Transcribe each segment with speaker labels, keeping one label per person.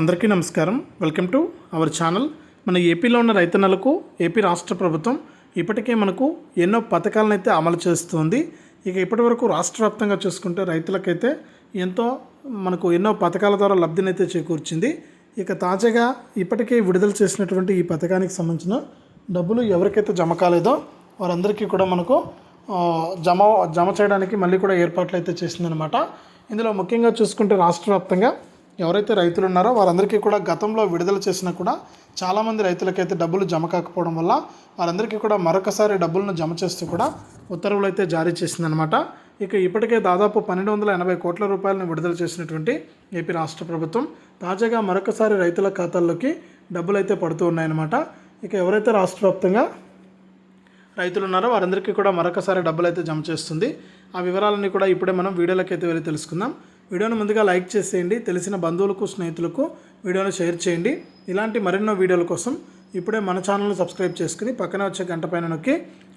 Speaker 1: అందరికీ నమస్కారం. Welcome to our channel. మన ఏపీలో ఉన్న రైతన్నలకు ఏపీ రాష్ట్ర ప్రభుత్వం ఇప్పటికే మనకు ఎన్నో పథకాలను అయితే అమలు చేస్తుంది. ఇక ఇప్పటి వరకు రాష్ట్ర వ్యాప్తంగా చూసుకుంటే రైతులకైతే ఎంతో మనకు ఎన్నో పథకాల ద్వారా లబ్ధినైతే చేకూర్చింది. ఇక తాజాగా ఇప్పటికే విడుదల చేసినటువంటి ఈ పథకానికి సంబంధించిన డబ్బులు ఎవరికైతే జమ కాలేదో వారందరికీ కూడా మనకు జమ జమ చేయడానికి మళ్ళీ కూడా ఏర్పాట్లు అయితే చేసిందనమాట. ఇందులో ముఖ్యంగా చూసుకుంటే రాష్ట్ర వ్యాప్తంగా ఎవరైతే రైతులు ఉన్నారో వారందరికీ కూడా గతంలో విడుదల చేసినా కూడా చాలామంది రైతులకైతే డబ్బులు జమ కాకపోవడం వల్ల వారందరికీ కూడా మరొకసారి డబ్బులను జమ చేస్తూ కూడా ఉత్తర్వులు అయితే జారీ చేసిందనమాట ఇక ఇప్పటికే దాదాపు పన్నెండు వందల ఎనభై కోట్ల రూపాయలను విడుదల చేసినటువంటి ఏపీ రాష్ట్ర ప్రభుత్వం తాజాగా మరొకసారి రైతుల ఖాతాల్లోకి డబ్బులు అయితే పడుతూ ఉన్నాయన్నమాట. ఇక ఎవరైతే రాష్ట్ర వ్యాప్తంగా రైతులు ఉన్నారో వారందరికీ కూడా మరొకసారి డబ్బులు అయితే జమ చేస్తుంది. ఆ వివరాలన్నీ కూడా ఇప్పుడే మనం వీడియోలోకి అయితే వెళ్ళి తెలుసుకుందాం. వీడియోను ముందుగా లైక్ చేసేయండి. తెలిసిన బంధువులకు స్నేహితులకు వీడియోను షేర్ చేయండి. ఇలాంటి మరెన్నో వీడియోల కోసం ఇప్పుడే మన ఛానల్ని సబ్స్క్రైబ్ చేసుకుని పక్కనే వచ్చే గంట పైన నొక్కి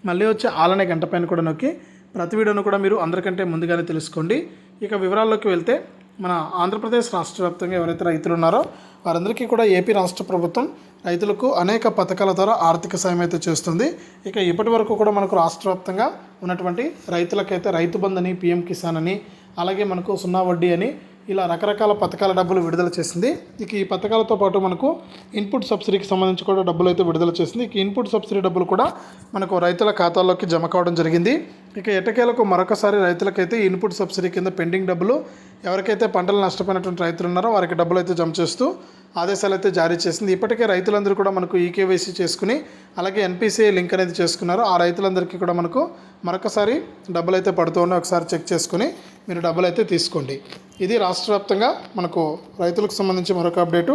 Speaker 1: మళ్ళీ వచ్చే ఆలనే గంట పైన కూడా నొక్కి ప్రతి వీడియోను కూడా మీరు అందరికంటే ముందుగానే తెలుసుకోండి. ఇక వివరాల్లోకి వెళ్తే మన ఆంధ్రప్రదేశ్ రాష్ట్ర వ్యాప్తంగా ఎవరైతే రైతులు ఉన్నారో వారందరికీ కూడా ఏపీ రాష్ట్ర ప్రభుత్వం రైతులకు అనేక పథకాల ద్వారా ఆర్థిక సాయం అయితే చేస్తుంది. ఇక ఇప్పటి వరకు కూడా మనకు రాష్ట్ర వ్యాప్తంగా ఉన్నటువంటి రైతులకైతే రైతు బంధు అని పిఎం కిసాన్ అని అలాగే మనకు సున్నా వడ్డీ అని ఇలా రకరకాల పథకాల డబ్బులు విడుదల చేసింది. ఇక ఈ పథకాలతో పాటు మనకు ఇన్పుట్ సబ్సిడీకి సంబంధించి కూడా డబ్బులు అయితే విడుదల చేసింది. ఇక ఇన్పుట్ సబ్సిడీ డబ్బులు కూడా మనకు రైతుల ఖాతాల్లోకి జమ కావడం జరిగింది. ఇక ఎటకేలకు మరొకసారి రైతులకైతే ఇన్పుట్ సబ్సిడీ కింద పెండింగ్ డబ్బులు ఎవరికైతే పంటలు నష్టపోయినటువంటి రైతులు ఉన్నారో వారికి డబ్బులు అయితే జమ చేస్తూ ఆదేశాలు అయితే జారీ చేసింది. ఇప్పటికే రైతులందరూ కూడా మనకు ఈకేవైసీ చేసుకుని అలాగే ఎన్పిసిఐ లింక్ అనేది చేసుకున్నారు. ఆ రైతులందరికీ కూడా మనకు మరొకసారి డబ్బులు అయితే పడుతూ ఉన్నాయి. ఒకసారి చెక్ చేసుకుని మీరు డబ్బులు అయితే తీసుకోండి. ఇది రాష్ట్ర వ్యాప్తంగా మనకు రైతులకు సంబంధించి మరొక అప్డేటు.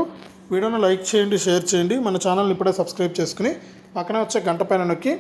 Speaker 1: వీడియోను లైక్ చేయండి షేర్ చేయండి. మన ఛానల్ని ఇప్పుడే సబ్స్క్రైబ్ చేసుకుని పక్కన వచ్చే గంట పైన నొక్కి